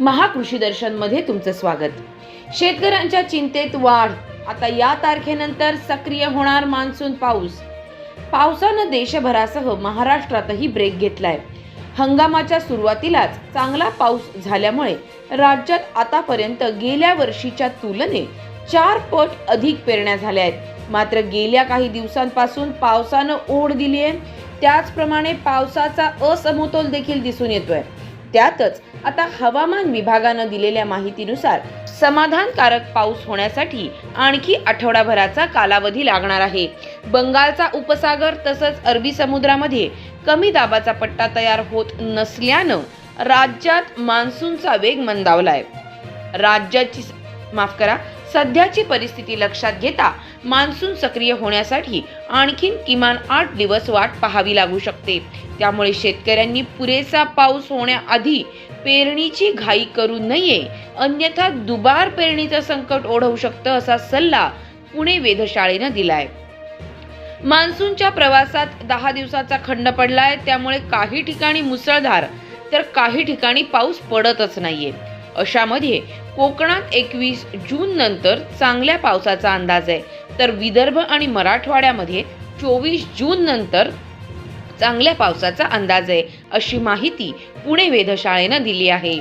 महाकृषी दर्शनमध्ये तुमचं स्वागत. शेतकऱ्यांच्या चिंतेत वाढ. आता या तारखेनंतर सक्रिय होणार मान्सून पाऊस. पावसानं देशभरासह महाराष्ट्रातही ब्रेक घेतलाय. हंगामाच्या सुरुवातीलाच चांगला पाऊस झाल्यामुळे राज्यात आतापर्यंत गेल्या वर्षीच्या तुलनेत चार पट अधिक पेरण्या झाल्या आहेत. मात्र गेल्या काही दिवसांपासून पावसानं ओढ दिली आहे त्याचप्रमाणे पावसाचा असमतोल देखील दिसून येतोय. त्यातच आता हवामान विभागानं दिलेल्या माहितीनुसार समाधानकारक पाऊस होण्यासाठी आणखी आठवडाभराचा कालावधी लागणार आहे. बंगालचा उपसागर तसंच अरबी समुद्रामध्ये कमी दाबाचा पट्टा तयार होत नसल्यानं राज्यात मान्सूनचा वेग मंदावलाय. राज्याची माफ करा सध्याची परिस्थिती लक्षात घेता मान्सून सक्रिय होण्यासाठी आणखीन किमान आठ दिवस वाट पाहावी लागू शकते. त्यामुळे शेतकऱ्यांनी पुरेसा पाऊस होण्याआधी पेरणीची घाई करू नये. अन्यथा दुबार पेरणीचं संकट ओढवू शकतं असा सल्ला पुणे वेधशाळेनं दिलाय. मान्सूनच्या प्रवासात दहा दिवसाचा खंड पडलाय. त्यामुळे काही ठिकाणी मुसळधार तर काही ठिकाणी पाऊस पडतच नाहीये. अशामध्ये कोकणात एकवीस जून नंतर चांगल्या पावसाचा अंदाज आहे. तर विदर्भ आणि मराठवाड्यामध्ये चोवीस जून नंतर चांगल्या पावसाचा अंदाज आहे अशी माहिती पुणे वेधशाळेनं दिली आहे.